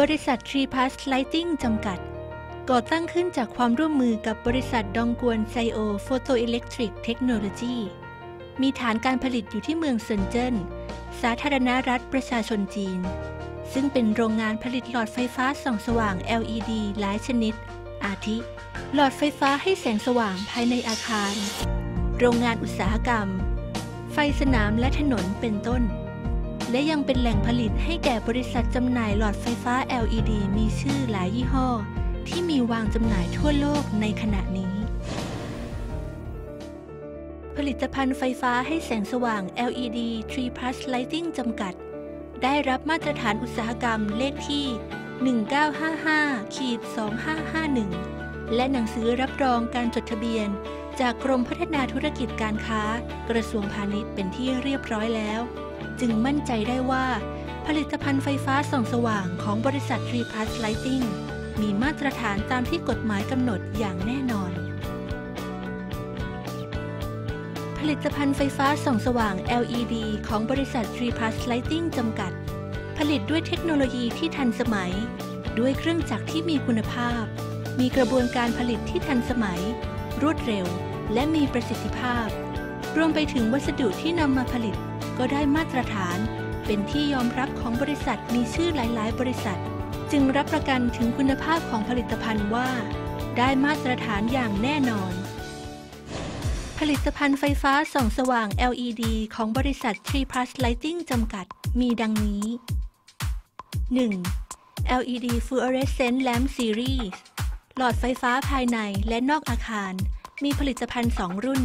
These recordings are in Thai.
บริษัท Tree Plus Lighting จำกัด ก่อตั้งขึ้นจากความร่วมมือกับบริษัทดองกวนไซโอโฟโตอิเล็กทริกเทคโนโลยีมีฐานการผลิตอยู่ที่เมืองเซินเจิ้น สาธารณรัฐประชาชนจีน ซึ่งเป็นโรงงานผลิตหลอดไฟฟ้าส่องสว่าง LED หลายชนิด อาทิ หลอดไฟฟ้าให้แสงสว่างภายในอาคาร โรงงานอุตสาหกรรม ไฟสนามและถนนเป็นต้น และยังเป็นแหล่งผลิตให้แก่บริษัทจำหน่ายหลอดไฟฟ้า LED มีชื่อหลายยี่ห้อ ที่มีวางจำหน่ายทั่วโลกในขณะนี้ ผลิตภัณฑ์ไฟฟ้าให้แสงสว่าง LED 3 Plus Lighting จำกัด ได้รับมาตรฐานอุตสาหกรรมเลขที่ 1955-2551 และหนังสือรับรองการจดทะเบียน จากกรมพัฒนาธุรกิจการค้า กระทรวงพาณิชย์เป็นที่เรียบร้อยแล้ว จึงมั่นใจได้ว่า ผลิตภัณฑ์ไฟฟ้าส่องสว่างของบริษัท3 Plus Lighting มีมาตรฐานตามที่กฎหมายกำหนดอย่างแน่นอน ผลิตภัณฑ์ไฟฟ้าส่องสว่าง LED ของบริษัท3 Plus Lighting จำกัด ผลิตด้วยเทคโนโลยีที่ทันสมัย ด้วยเครื่องจักรที่มีคุณภาพ มีกระบวนการผลิตที่ทันสมัย รวดเร็ว และมีประสิทธิภาพ รวมไปถึงวัสดุที่นำมาผลิต ก็ได้มาตรฐาน เป็นที่ยอมรับของบริษัทมีชื่อหลายๆ บริษัท จึงรับประกันถึงคุณภาพของผลิตภัณฑ์ว่า ได้มาตรฐานอย่างแน่นอน ผลิตภัณฑ์ไฟฟ้าส่องสว่าง LED ของบริษัท Tree Plus Lighting จำกัด มีดังนี้ 1. LED Fluorescent Lamp Series หลอดไฟฟ้าภายในและนอกอาคาร มีผลิตภัณฑ์ 2 รุ่น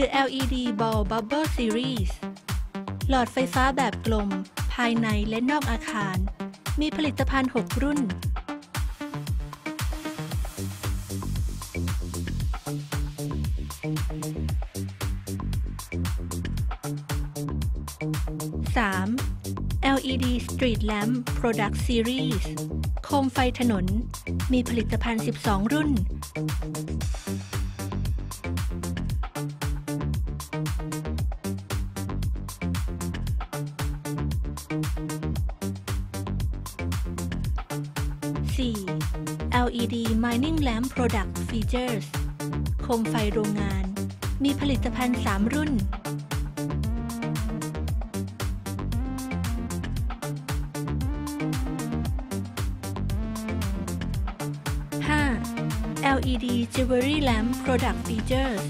The LED Ball Bubble Series หลอดไฟฟ้าแบบกลม ภายในและนอกอาคาร มีผลิตภัณฑ์ 6 รุ่น 3. LED Street Lamp Product Series โคมไฟถนน มีผลิตภัณฑ์ 12 รุ่น 4. LED Mining Lamp Product Features โคมไฟโรงงาน มีผลิตภัณฑ์ 3 รุ่น 5. LED Jewelry Lamp Product Features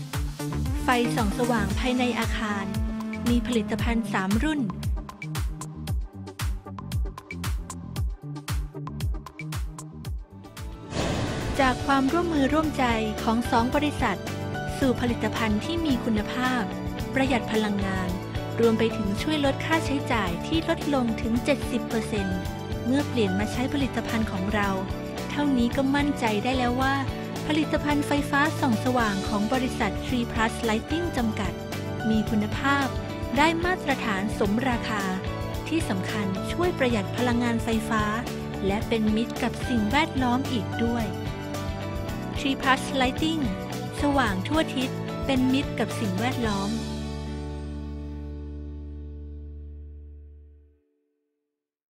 ไฟส่องสว่างภายในอาคาร มีผลิตภัณฑ์ 3 รุ่น จากความร่วมมือร่วมใจของสองบริษัท สู่ผลิตภัณฑ์ที่มีคุณภาพ ประหยัดพลังงาน รวมไปถึงช่วยลดค่าใช้จ่ายที่ลดลงถึง 70%เมื่อเปลี่ยนมาใช้ผลิตภัณฑ์ของเรา เท่านี้ก็มั่นใจได้แล้วว่า ผลิตภัณฑ์ไฟฟ้าส่องสว่างของบริษัท Tree Plus Lighting จำกัด มีคุณภาพ ได้มาตรฐานสมราคา ที่สำคัญช่วยประหยัดพลังงานไฟฟ้าและเป็นมิตรกับสิ่งแวดล้อมอีกด้วย Tree Plus Lighting สว่างทั่วทิศ เป็นมิตรกับสิ่งแวดล้อม